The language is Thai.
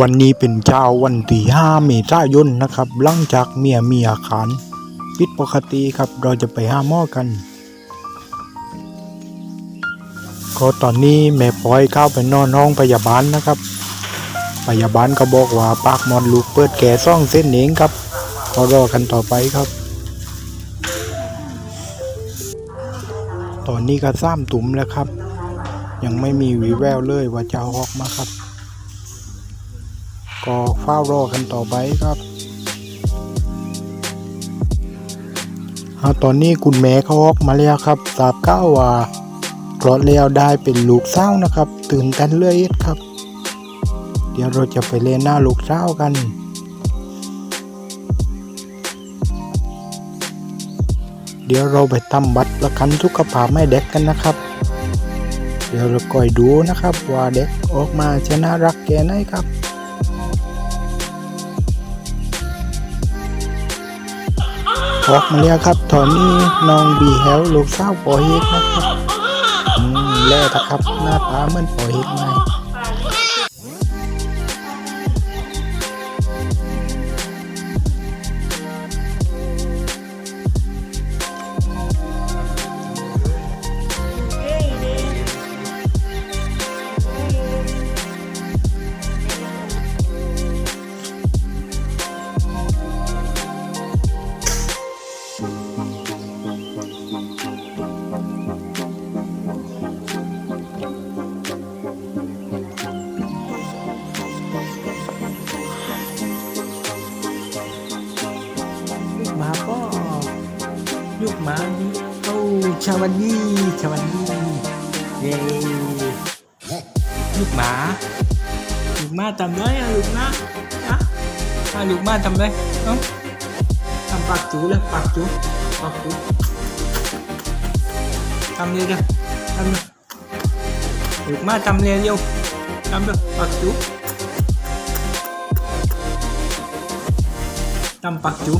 วันนี้เป็นเช้าวันที่ห้าเมษายนนะครับ หลังจากเมียมีอาการปิดปกติครับ เราจะไปห้าหมอกัน ก็ตอนนี้แม่ปอยเข้าไปนอนห้องพยาบาลนะครับ พยาบาลก็บอกว่าปากมอนลูกเปิดแก่ซ่องเส้นเองครับก็รอกันต่อไปครับ ตอนนี้ก็ซ้ำตุ่มแล้วครับ ยังไม่มีวีแววเลยว่าจะออกมาครับ ก็เฝ้ารอกันต่อไปครับตอนนี้คุณแม่เขาออกมาแล้วครับทราบก้าวว่าคลอดแล้วได้เป็นลูกเศร้านะครับ ตื่นกันเลยครับ เดี๋ยวเราจะไปเล่นหน้าลูกเศร้ากันเดี๋ยวเราไปทำบัตรประกันสุขภาพให้เด็กกันนะครับ เดี๋ยวเราคอยดูนะครับว่าเด็กออกมาจะน่ารักแค่ไหนครับ ออกมาแล้วครับ ตอนนี้น้องบีแฮลลูกสาวปอเฮกนะครับ อืม แล่นะครับ หน้าตาเหมือนปอเฮกไหม ลูกหมาโอ้ชาวันนี้ชาวันนี้เย้ลูกหมา ลูกหมาทำไรอะลูกหมาอะอะลูกหมาทำไรเอ้าทำปากจูเลยปากจูปากจูทำเลยเด้อทำเลยลูกหมาทำเลยเร็วทำเลยปากจูทำปากจู